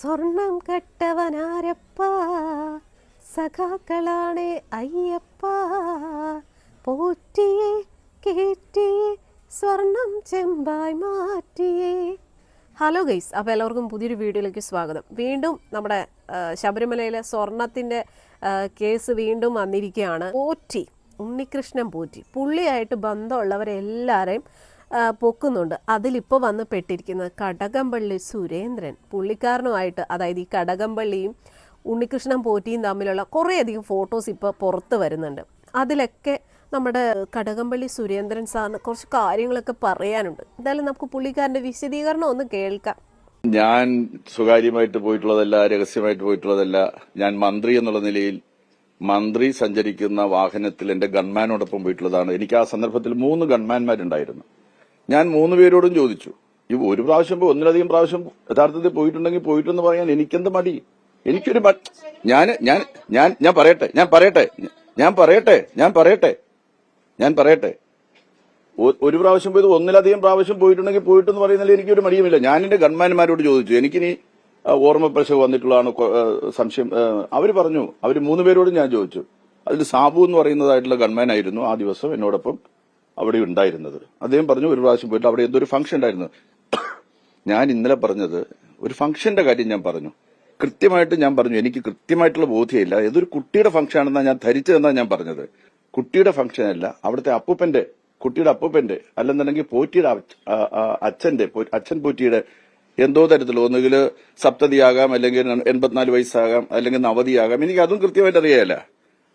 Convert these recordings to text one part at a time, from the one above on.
സ്വർണം കെട്ടവനാരപ്പ? സഖാക്കളാണ് അയ്യപ്പ. പോറ്റിയെ കേറ്റിയെ സ്വർണം ചെമ്പായി മാറ്റിയേ. Hello guys അപ്പോൾ എല്ലാവർക്കും പുതിയൊരു വീഡിയോയിലേക്ക് സ്വാഗതം. വീണ്ടും നമ്മുടെ ശബരിമലയിലെ സ്വർണത്തിന്റെ കേസ് വീണ്ടും വന്നിരിക്കുകയാണ്. പോറ്റി ഉണ്ണികൃഷ്ണൻ പോറ്റി. പുള്ളിയായിട്ട് ബന്ധമുള്ളവരെല്ലാവരെയും പൊക്കുന്നുണ്ട്. അതിലിപ്പോൾ വന്ന് പെട്ടിരിക്കുന്നത് കടകംപള്ളി സുരേന്ദ്രൻ. പുള്ളിക്കാരനുമായിട്ട് അതായത് ഈ കടകംപള്ളിയും ഉണ്ണികൃഷ്ണൻ പോറ്റിയും തമ്മിലുള്ള കുറേയധികം ഫോട്ടോസ് ഇപ്പോൾ പുറത്ത് വരുന്നുണ്ട്. അതിലൊക്കെ നമ്മുടെ കടകംപള്ളി സുരേന്ദ്രൻ സാറിന് കുറച്ച് കാര്യങ്ങളൊക്കെ പറയാനുണ്ട്. എന്തായാലും നമുക്ക് പുള്ളിക്കാരന്റെ വിശദീകരണം ഒന്ന് കേൾക്കാം. ഞാൻ സ്വകാര്യമായിട്ട് പോയിട്ടുള്ളതല്ല രഹസ്യമായിട്ട് പോയിട്ടുള്ളതല്ല. ഞാൻ മന്ത്രി എന്നുള്ള നിലയിൽ മന്ത്രി സഞ്ചരിക്കുന്ന വാഹനത്തിൽ എന്റെ ഗൺമാനോടൊപ്പം പോയിട്ടുള്ളതാണ്. എനിക്ക് ആ സന്ദർഭത്തിൽ മൂന്ന് ഗൺമാൻമാരുണ്ടായിരുന്നു ഞാൻ മൂന്ന് പേരോടും ചോദിച്ചു ഈ ഒരു പ്രാവശ്യം പോയി ഒന്നിലധികം പ്രാവശ്യം യഥാർത്ഥത്തിൽ പോയിട്ടുണ്ടെങ്കിൽ പോയിട്ടെന്ന് പറയാൻ എനിക്കെന്ത് മടി? എനിക്കൊരു ഞാൻ ഞാൻ ഞാൻ ഞാൻ പറയട്ടെ ഞാൻ പറയട്ടെ ഞാൻ പറയട്ടെ ഞാൻ പറയട്ടെ ഞാൻ പറയട്ടെ. ഒരു പ്രാവശ്യം പോയത് ഒന്നിലധികം പ്രാവശ്യം പോയിട്ടുണ്ടെങ്കിൽ പോയിട്ടെന്ന് പറയുന്നതിൽ എനിക്കൊരു മടിയുമില്ല. ഞാൻ എന്റെ ഗൺമാൻമാരോട് ചോദിച്ചു എനിക്കിനി ഓർമ്മ പ്രശ്നം വന്നിട്ടുള്ളതാണ്? സംശയം അവർ പറഞ്ഞു അവർ മൂന്ന് പേരോടും ഞാൻ ചോദിച്ചു. അതിൽ സാബു എന്ന് പറയുന്നതായിട്ടുള്ള ഗൺമാൻ ആയിരുന്നു ആ ദിവസം എന്നോടൊപ്പം. അവിടെ ഉണ്ടായിരുന്നത്. അദ്ദേഹം പറഞ്ഞു ഒരു പ്രാവശ്യം പോയിട്ട് അവിടെ എന്തൊരു ഫംഗ്ഷൻ ഉണ്ടായിരുന്നു. ഞാൻ ഇന്നലെ പറഞ്ഞത് ഒരു ഫംഗ്ഷന്റെ കാര്യം ഞാൻ പറഞ്ഞു. കൃത്യമായിട്ട് ഞാൻ പറഞ്ഞു എനിക്ക് കൃത്യമായിട്ടുള്ള ബോധ്യമില്ല. ഏതൊരു കുട്ടിയുടെ ഫംഗ്ഷൻ ആണെന്നാണ് ഞാൻ ധരിച്ചതെന്നാണ് ഞാൻ പറഞ്ഞത്. കുട്ടിയുടെ ഫംഗ്ഷൻ അല്ല അവിടുത്തെ അപ്പൂപ്പന്റെ കുട്ടിയുടെ അപ്പൂപ്പന്റെ അല്ലെന്നുണ്ടെങ്കിൽ പോറ്റിയുടെ അച്ഛന്റെ അച്ഛൻ പോറ്റിയുടെ എന്തോ തരത്തിലോ ഒന്നുകിൽ സപ്തതിയാകാം അല്ലെങ്കിൽ എൺപത്തിനാല് വയസ്സാകാം അല്ലെങ്കിൽ നവതിയാകാം. എനിക്ക് അതും കൃത്യമായിട്ട് അറിയാല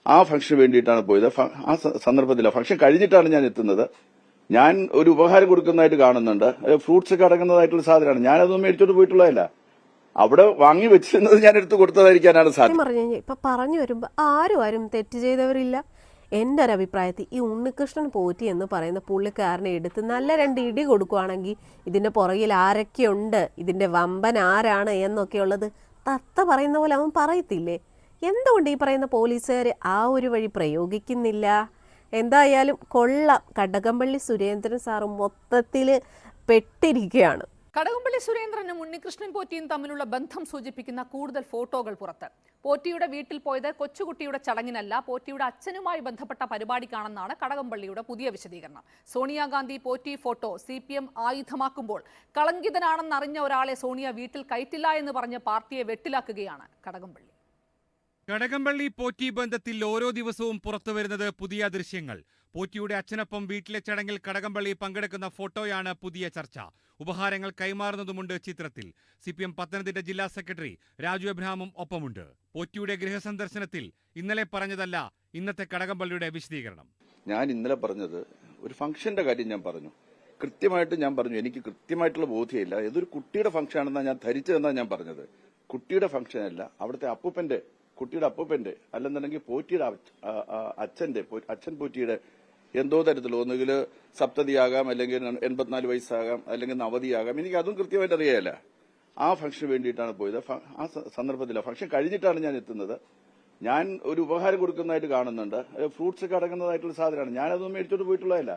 ആ ഫംഗ്ഷന് വേണ്ടിയിട്ടാണ് പോയത്. ആ സ- സന്ദർഭത്തില. ഫംഗ്ഷൻ കഴിഞ്ഞിട്ടാണ് ഞാൻ എത്തുന്നത്. ഞാൻ ഒരു ഉപഹാരം കൊടുക്കുന്നതായിട്ട് കാണുന്നുണ്ട്. ഫ്രൂട്ട്സ് ഒക്കെ അടങ്ങുന്നതായിട്ടുള്ള സാധനമാണ്. ഞാനതൊന്നും മേടിച്ചോട്ട് പോയിട്ടുള്ളതല്ല. അവിടെ വാങ്ങി വെച്ചിരുന്നത് ഞാൻ എടുത്ത് കൊടുത്തതായിരിക്കാനാണ് സാധ്യത. പറഞ്ഞു കഴിഞ്ഞാൽ ഇപ്പൊ പറഞ്ഞു വരുമ്പോൾ ആരും ആരും തെറ്റ് ചെയ്തവരില്ല. എന്റെ ഒരു അഭിപ്രായത്തിൽ ഈ ഉണ്ണികൃഷ്ണൻ പോറ്റി എന്ന് പറയുന്ന പുള്ളിക്കാരനെ എടുത്ത് നല്ല രണ്ട് ഇടി കൊടുക്കുവാണെങ്കിൽ ഇതിന്റെ പുറകിൽ ആരൊക്കെയുണ്ട്? ഇതിന്റെ വമ്പൻ ആരാണ് എന്നൊക്കെയുള്ളത് തത്ത പറയുന്ന പോലെ അവൻ പറയത്തില്ലേ? എന്തുകൊണ്ട് ഈ പറയുന്ന പോലീസുകാർ ആ ഒരു വഴി പ്രയോഗിക്കുന്നില്ല? എന്തായാലും കൊള്ളാം. കടകംപള്ളി സുരേന്ദ്രൻ സാറും മൊത്തത്തിൽ പെട്ടിരിക്കുകയാണ്. കടകംപള്ളി സുരേന്ദ്രനും ഉണ്ണികൃഷ്ണൻ പോറ്റിയും തമ്മിലുള്ള ബന്ധം സൂചിപ്പിക്കുന്ന കൂടുതൽ ഫോട്ടോകൾ പുറത്ത്. പോറ്റിയുടെ വീട്ടിൽ പോയത് കൊച്ചുകുട്ടിയുടെ ചടങ്ങിനല്ല പോറ്റിയുടെ അച്ഛനുമായി ബന്ധപ്പെട്ട പരിപാടിക്കാണെന്നാണ് കടകംപള്ളിയുടെ പുതിയ വിശദീകരണം. Sonia Gandhi Potti photo C P M ആയുധമാക്കുമ്പോൾ കളങ്കിതനാണെന്നറിഞ്ഞ ഒരാളെ സോണിയ വീട്ടിൽ കയറ്റില്ല എന്ന് പറഞ്ഞ് പാർട്ടിയെ വെട്ടിലാക്കുകയാണ് കടകംപള്ളി. കടകംപള്ളി പോറ്റി ബന്ധത്തിൽ ഓരോ ദിവസവും പുറത്തു വരുന്നത് പുതിയ ദൃശ്യങ്ങൾ. പോറ്റിയുടെ അച്ഛനൊപ്പം വീട്ടിലെ ചടങ്ങിൽ കടകംപള്ളി പങ്കെടുക്കുന്ന ഫോട്ടോയാണ് പുതിയ ചർച്ച. ഉപഹാരങ്ങൾ കൈമാറുന്നതുമുണ്ട് ചിത്രത്തിൽ. സി പി എം പത്തനംതിട്ട ജില്ലാ സെക്രട്ടറി രാജു എബ്രഹാമും ഒപ്പമുണ്ട്. പോറ്റിയുടെ ഗൃഹസന്ദർശനത്തിൽ ഇന്നലെ പറഞ്ഞതല്ല ഇന്നത്തെ കടകംപള്ളിയുടെ വിശദീകരണം. ഞാൻ ഇന്നലെ പറഞ്ഞത് ഒരു ഫംഗ്ഷന്റെ കാര്യം ഞാൻ പറഞ്ഞു. കൃത്യമായിട്ട് ഞാൻ പറഞ്ഞു. എനിക്ക് കൃത്യമായിട്ടുള്ള ബോധ്യമില്ല. ഏതൊരു കുട്ടിയുടെ ഫംഗ്ഷൻ ആണെന്നാണ് ഞാൻ ധരിച്ചതെന്നാണ് ഞാൻ പറഞ്ഞത്. കുട്ടിയുടെ ഫംഗ്ഷൻ അല്ല അവിടുത്തെ അപ്പൂപ്പന്റെ കുട്ടിയുടെ അപ്പൂപ്പന്റെ അല്ലെന്നുണ്ടെങ്കിൽ പോറ്റിയുടെ അച്ഛന്റെ അച്ഛൻ പോറ്റിയുടെ എന്തോ തരത്തിലോ ഒന്നുകിൽ സപ്തതിയാകാം അല്ലെങ്കിൽ എൺപത്തിനാല് വയസ്സാകാം അല്ലെങ്കിൽ നവതിയാകാം. എനിക്ക് അതും കൃത്യമായിട്ട് അറിയാല്ല ആ ഫംഗ്ഷന് വേണ്ടിയിട്ടാണ് പോയത്. ആ സന്ദർഭത്തിൽ ഫംഗ്ഷൻ കഴിഞ്ഞിട്ടാണ് ഞാൻ എത്തുന്നത്. ഞാൻ ഒരു ഉപഹാരം കൊടുക്കുന്നതായിട്ട് കാണുന്നുണ്ട്. ഫ്രൂട്ട്സ് ഒക്കെ അടങ്ങുന്നതായിട്ടുള്ള സാധനമാണ്. ഞാനതൊന്നും മേടിച്ചോണ്ട് പോയിട്ടുള്ളതല്ല.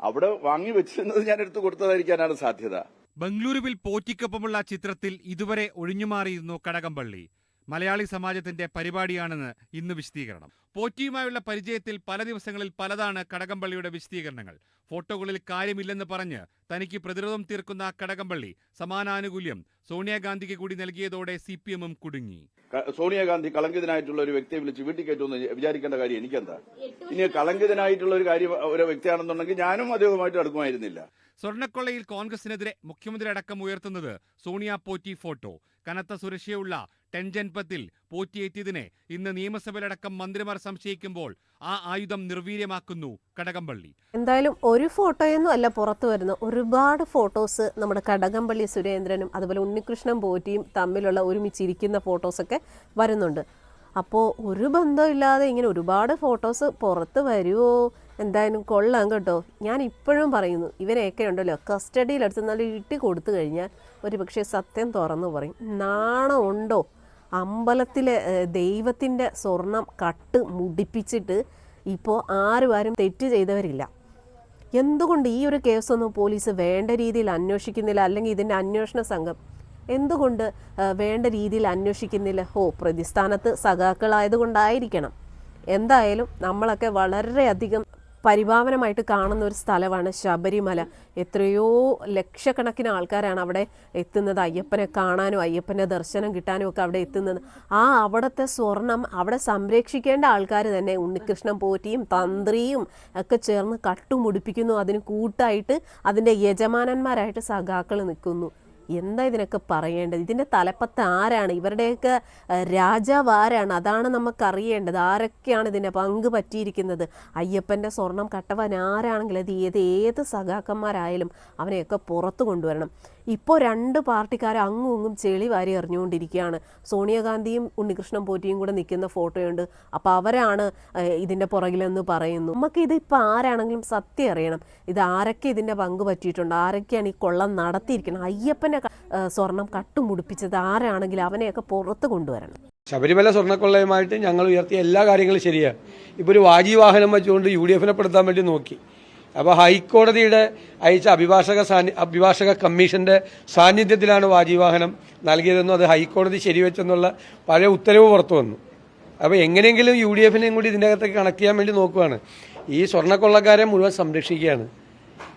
അവിടെ വാങ്ങി വെച്ചിരുന്നത് ഞാൻ എടുത്തു കൊടുത്തതായിരിക്കാനാണ് സാധ്യത. ബംഗളൂരുവിൽ പോറ്റിക്കൊപ്പമുള്ള ചിത്രത്തിൽ ഇതുവരെ ഒഴിഞ്ഞുമാറിയിരുന്നു കടകംപള്ളി. മലയാളി സമാജത്തിന്റെ പരിപാടിയാണെന്ന് ഇന്ന് വിശദീകരണം. പോറ്റിയുമായുള്ള പരിചയത്തിൽ പല ദിവസങ്ങളിൽ പലതാണ് കടകംപള്ളിയുടെ വിശദീകരണങ്ങൾ. ഫോട്ടോകളിൽ കാര്യമില്ലെന്ന് പറഞ്ഞ് തനിക്ക് പ്രതിരോധം തീർക്കുന്ന കടകംപള്ളി സമാനാനുകൂല്യം സോണിയാഗാന്ധിക്ക് കൂടി നൽകിയതോടെ സി പി എമ്മും കുടുങ്ങി സോണിയാഗാന്ധി കളങ്കിതനായിട്ടുള്ള ഒരു വ്യക്തിയെ വിളിച്ച് വീട്ടിൽ കയറ്റുമെന്ന് വിചാരിക്കേണ്ട കാര്യം എനിക്കെന്താ? ഇനി കളങ്കിതനായിട്ടുള്ള ഒരു കാര്യം ഒരു വ്യക്തിയാണെന്നുണ്ടെങ്കിൽ ഞാനും അദ്ദേഹവുമായിട്ട് അടുക്കുമായിരുന്നില്ല. സ്വർണക്കൊള്ളയിൽ കോൺഗ്രസിനെതിരെ മുഖ്യമന്ത്രി അടക്കം ഉയർത്തുന്നത് സോണിയ പോറ്റി ഫോട്ടോ. കനത്ത സുരക്ഷയുള്ള ടെൻജൻപത്തിൽ പോറ്റിയെത്തിയതിനെ ഇന്ന് നിയമസഭയിലടക്കം മന്ത്രിമാർ സംശയിക്കുമ്പോൾ ആ ആയുധം നിർവീര്യമാക്കുന്നു കടകംപള്ളി. എന്തായാലും ഒരു ഫോട്ടോയൊന്നും അല്ല പുറത്തു വരുന്ന ഒരുപാട് ഫോട്ടോസ് നമ്മുടെ കടകംപള്ളി സുരേന്ദ്രനും അതുപോലെ ഉണ്ണികൃഷ്ണൻ പോറ്റിയും തമ്മിലുള്ള ഒരുമിച്ചിരിക്കുന്ന ഫോട്ടോസൊക്കെ വരുന്നുണ്ട്. അപ്പോൾ ഒരു ബന്ധമില്ലാതെ ഇങ്ങനെ ഒരുപാട് ഫോട്ടോസ് പുറത്ത് വരുമോ എന്തായാലും കൊള്ളാം കേട്ടോ. ഞാൻ ഇപ്പോഴും പറയുന്നു ഇവരെയൊക്കെ ഉണ്ടല്ലോ കസ്റ്റഡിയിലെടുത്ത് നല്ല ഇട്ടി കൊടുത്തു കഴിഞ്ഞാൽ ഒരു പക്ഷേ സത്യം തുറന്നു പറയും. നാണമുണ്ടോ അമ്പലത്തിലെ ദൈവത്തിന്റെ സ്വർണം കട്ട് മുടിപ്പിച്ചിട്ട് ഇപ്പോൾ ആരും ആരും തെറ്റ് ചെയ്തവരില്ല. എന്തുകൊണ്ട് ഈ ഒരു കേസൊന്നും പോലീസ് വേണ്ട രീതിയിൽ അന്വേഷിക്കുന്നില്ല? അല്ലെങ്കിൽ ഇതിന്റെ അന്വേഷണ സംഘം എന്തുകൊണ്ട് വേണ്ട രീതിയിൽ അന്വേഷിക്കുന്നില്ല? ഹോ പ്രതിസ്ഥാനത്ത് സഖാക്കളായതുകൊണ്ടായിരിക്കണം. എന്തായാലും നമ്മളൊക്കെ വളരെയധികം പരിഭാവനമായിട്ട് കാണുന്ന ഒരു സ്ഥലമാണ് ശബരിമല. എത്രയോ ലക്ഷക്കണക്കിന് ആൾക്കാരാണ് അവിടെ എത്തുന്നത്. അയ്യപ്പനെ കാണാനും അയ്യപ്പന്റെ ദർശനം കിട്ടാനും ഒക്കെ അവിടെ എത്തുന്നത്. ആ അവിടുത്തെ സ്വർണം അവിടെ സംരക്ഷിക്കേണ്ട ആൾക്കാർ തന്നെ ഉണ്ണികൃഷ്ണൻ പോറ്റിയും തന്ത്രിയും ഒക്കെ ചേർന്ന് കട്ടുമുടിപ്പിക്കുന്നു. അതിന് കൂട്ടായിട്ട് അതിന്റെ യജമാനന്മാരായിട്ട് സഖാക്കൾ നിൽക്കുന്നു. എന്താ ഇതിനൊക്കെ പറയേണ്ടത്? ഇതിന്റെ തലപ്പത്ത് ആരാണ്? ഇവരുടെയൊക്കെ രാജാവ് ആരാണ്? അതാണ് നമുക്കറിയേണ്ടത്. ആരൊക്കെയാണ് ഇതിന്റെ പങ്ക് പറ്റിയിരിക്കുന്നത് അയ്യപ്പന്റെ സ്വർണം കട്ടവൻ ആരാണെങ്കിലും അത് ഏത് ഏത് സഖാക്കന്മാരായാലും അവനെയൊക്കെ പുറത്തു കൊണ്ടുവരണം. ഇപ്പോൾ രണ്ട് പാർട്ടിക്കാർ അങ്ങും ഇങ്ങും ചെളി വാരി എറിഞ്ഞുകൊണ്ടിരിക്കുകയാണ്. സോണിയാഗാന്ധിയും ഉണ്ണികൃഷ്ണൻ പോറ്റിയും കൂടെ നിൽക്കുന്ന ഫോട്ടോയുണ്ട്. അപ്പോൾ അവരാണ് ഇതിന്റെ പുറകിലെന്ന് പറയുന്നു. നമുക്ക് ഇതിപ്പോൾ ആരാണെങ്കിലും സത്യം അറിയണം. ഇത് ആരൊക്കെ ഇതിന്റെ പങ്ക് പറ്റിയിട്ടുണ്ട്? ആരൊക്കെയാണ് ഈ കൊള്ളം നടത്തിയിരിക്കുന്നത്? ഏഹ്, സ്വർണം കട്ടുമുടിപ്പിച്ചത് ആരാണെങ്കിലും അവനെയൊക്കെ പുറത്ത് കൊണ്ടുവരണം. ശബരിമല സ്വർണക്കൊള്ളയുമായിട്ട് ഞങ്ങൾ ഉയർത്തിയ എല്ലാ കാര്യങ്ങളും ശരിയാണ് ഇപ്പോൾ ഒരു വാജി വാഹനം വെച്ചുകൊണ്ട് യു ഡി എഫിനെ പെടുത്താൻ വേണ്ടി നോക്കി. അപ്പോൾ ഹൈക്കോടതിയുടെ അയച്ച അഭിഭാഷക സാന്നി അഭിഭാഷക കമ്മീഷന്റെ സാന്നിധ്യത്തിലാണ് വാജിവാഹനം നൽകിയതെന്നും അത് ഹൈക്കോടതി ശരിവെച്ചെന്നുള്ള പഴയ ഉത്തരവ് പുറത്തു വന്നു. അപ്പോൾ എങ്ങനെയെങ്കിലും യു ഡി എഫിനെയും കൂടി ഇതിന്റെ അകത്തേക്ക് കണക്ട് ചെയ്യാൻ വേണ്ടി നോക്കുകയാണ് ഈ സ്വർണക്കൊള്ളക്കാരെ മുഴുവൻ സംരക്ഷിക്കുകയാണ്.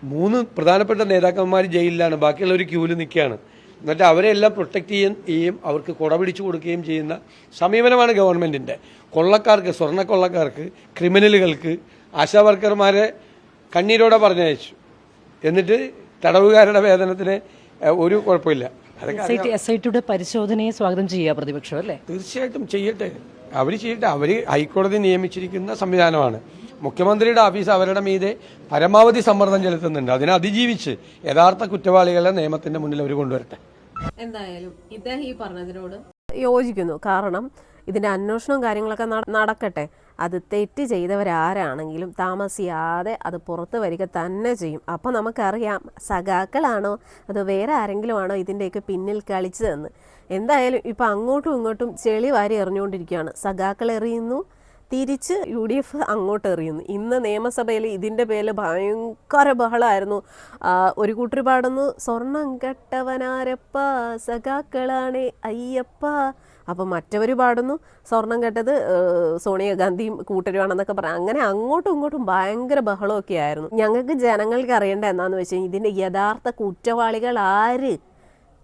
മൂന്ന് പ്രധാനപ്പെട്ട നേതാക്കന്മാർ ജയിലിലാണ്. ബാക്കിയുള്ളവർ ക്യൂവിൽ നിൽക്കുകയാണ്. എന്നിട്ട് അവരെ എല്ലാം പ്രൊട്ടക്ട് ചെയ്യും ചെയ്യും അവർക്ക് കുട പിടിച്ചു കൊടുക്കുകയും ചെയ്യുന്ന സമീപനമാണ് ഗവൺമെന്റിന്റെ കൊള്ളക്കാർക്ക് സ്വർണക്കൊള്ളക്കാർക്ക് ക്രിമിനലുകൾക്ക് ആശാ വർക്കർമാരെ കണ്ണീരോടെ പറഞ്ഞയച്ചു. എന്നിട്ട് തടവുകാരുടെ വേതനത്തിന് ഒരു കുഴപ്പമില്ല. എസ് ഐ ടിയുടെ പരിശോധനയെ സ്വാഗതം ചെയ്യുക പ്രതിപക്ഷം അല്ലേ? തീർച്ചയായിട്ടും ചെയ്യട്ടെ. അവർ ചെയ്യട്ടെ. അവർ ഹൈക്കോടതി നിയമിച്ചിരിക്കുന്ന സംവിധാനമാണ്. മുഖ്യമന്ത്രിയുടെ ഓഫീസ് അവരുടെ മീതെ പരമാവധി സമ്മർദ്ദം ചെലുത്തുന്നുണ്ട്. അതിനെ അതിജീവിച്ച് യഥാർത്ഥ കുറ്റവാളികളെ നിയമത്തിന്റെ മുന്നിൽ അവർ കൊണ്ടുവരട്ടെ. എന്തായാലും ഇദ്ദേഹം ഈ പറഞ്ഞതിനോട് യോജിക്കുന്നു. കാരണം ഇതിന്റെ അന്വേഷണവും കാര്യങ്ങളൊക്കെ നടക്കട്ടെ. അത് തെറ്റ് ചെയ്തവരാരാണെങ്കിലും താമസിയാതെ അത് പുറത്ത് വരിക തന്നെ ചെയ്യും. അപ്പോൾ നമുക്കറിയാം സഖാക്കളാണോ അതോ വേറെ ആരെങ്കിലും ആണോ ഇതിന്റെയൊക്കെ പിന്നിൽ കളിച്ചതെന്ന്. എന്തായാലും ഇപ്പം അങ്ങോട്ടും ഇങ്ങോട്ടും ചെളി വാരി എറിഞ്ഞുകൊണ്ടിരിക്കുകയാണ്. സഖാക്കൾ എറിയുന്നു തിരിച്ച് യു ഡി എഫ് അങ്ങോട്ട് എറിയുന്നു ഇന്ന് നിയമസഭയിൽ ഇതിന്റെ പേരിൽ ഭയങ്കര ബഹളമായിരുന്നു ഒരു കൂട്ടർ പാടുന്നു സ്വർണം കെട്ടവനാരപ്പ സഖാക്കളാണ് അയ്യപ്പ. അപ്പം മറ്റവർ പാടുന്നു സ്വർണം കെട്ടത് സോണിയാഗാന്ധിയും കൂട്ടരുവാണെന്നൊക്കെ പറയാം അങ്ങനെ അങ്ങോട്ടും ഇങ്ങോട്ടും ഭയങ്കര ബഹളമൊക്കെ ആയിരുന്നു. ഞങ്ങൾക്ക് ജനങ്ങൾക്ക് അറിയേണ്ട എന്നാന്ന് വെച്ചാൽ ഇതിന്റെ യഥാർത്ഥ കുറ്റവാളികൾ ആര്?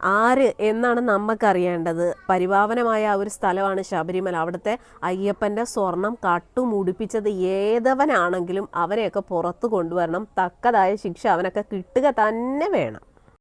ആര് എന്നാണ് നമുക്കറിയേണ്ടത് പരിപാവനമായ ആ ഒരു സ്ഥലമാണ് ശബരിമല. അവിടുത്തെ അയ്യപ്പന്റെ സ്വർണം കട്ടുമുടിപ്പിച്ചത് ഏതവനാണെങ്കിലും അവനെയൊക്കെ പുറത്തു കൊണ്ടുവരണം. തക്കതായ ശിക്ഷ അവനൊക്കെ കിട്ടുക തന്നെ വേണം.